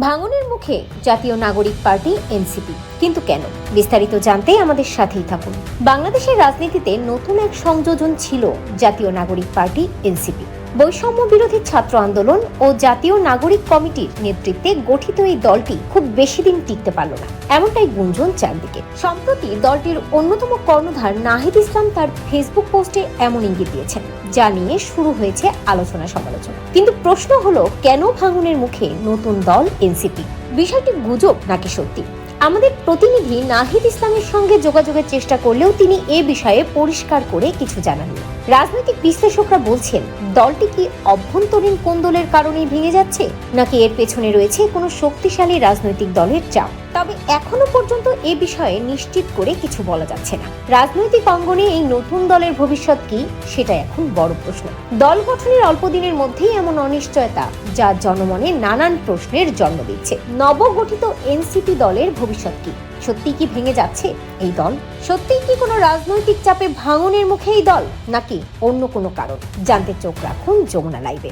ভাঙনের মুখে জাতীয় নাগরিক পার্টি, এনসিপি। কিন্তু কেন? বিস্তারিত জানতে আমাদের সাথেই থাকুন। বাংলাদেশের রাজনীতিতে নতুন এক সংযোজন ছিল জাতীয় নাগরিক পার্টি, এনসিপি। বৈষম্য বিরোধী ছাত্র আন্দোলন ও জাতীয় নাগরিক কমিটির নেতৃত্বে গঠিত এই দলটি খুব বেশি দিন টিকতে পারল না। এমনটাই গুঞ্জন চারদিকে। সম্প্রতি দলটির অন্যতম কর্ণধার নাহিদ ইসলাম তার ফেসবুক পোস্টে এমন ইঙ্গিত দিয়েছেন, যা নিয়ে শুরু হয়েছে আলোচনা সমালোচনা। কিন্তু প্রশ্ন হলো, কেন ভাঙনের মুখে নতুন দল এনসিপি? বিষয়টি গুজব নাকি সত্যি? আমাদের প্রতিনিধি নাহিদ ইসলামের সঙ্গে যোগাযোগের চেষ্টা করলেও তিনি এ বিষয়ে পরিষ্কার করে কিছু জানাননি। রাজনৈতিক বিশ্লেষকরা বলছেন, দলটি কি অভ্যন্তরীণ কোন্দলের কারণেই ভেঙে যাচ্ছে? নাকি এর পেছনে রয়েছে কোনো শক্তিশালী রাজনৈতিক দলের চাপ? তবে এখনও পর্যন্ত এ বিষয়ে নিশ্চিত করে কিছু বলা যাচ্ছে না। রাজনৈতিক অঙ্গনে এই নতুন দলের ভবিষ্যৎ কি? সেটা এখন বড় প্রশ্ন। দল গঠনের অল্প দিনের মধ্যেই এমন অনিশ্চয়তা, যা জনমনে নানান প্রশ্নের জন্ম দিচ্ছে। নবগঠিত এনসিপি দলের ভবিষ্যৎ কি? সত্যি কি ভেঙে যাচ্ছে এই দল? সত্যিই কি কোনো রাজনৈতিক চাপে ভাঙনের মুখে এই দল? নাকি অন্য কোনো কারণ জানতে চোখ রাখুন যমুনা লাইভে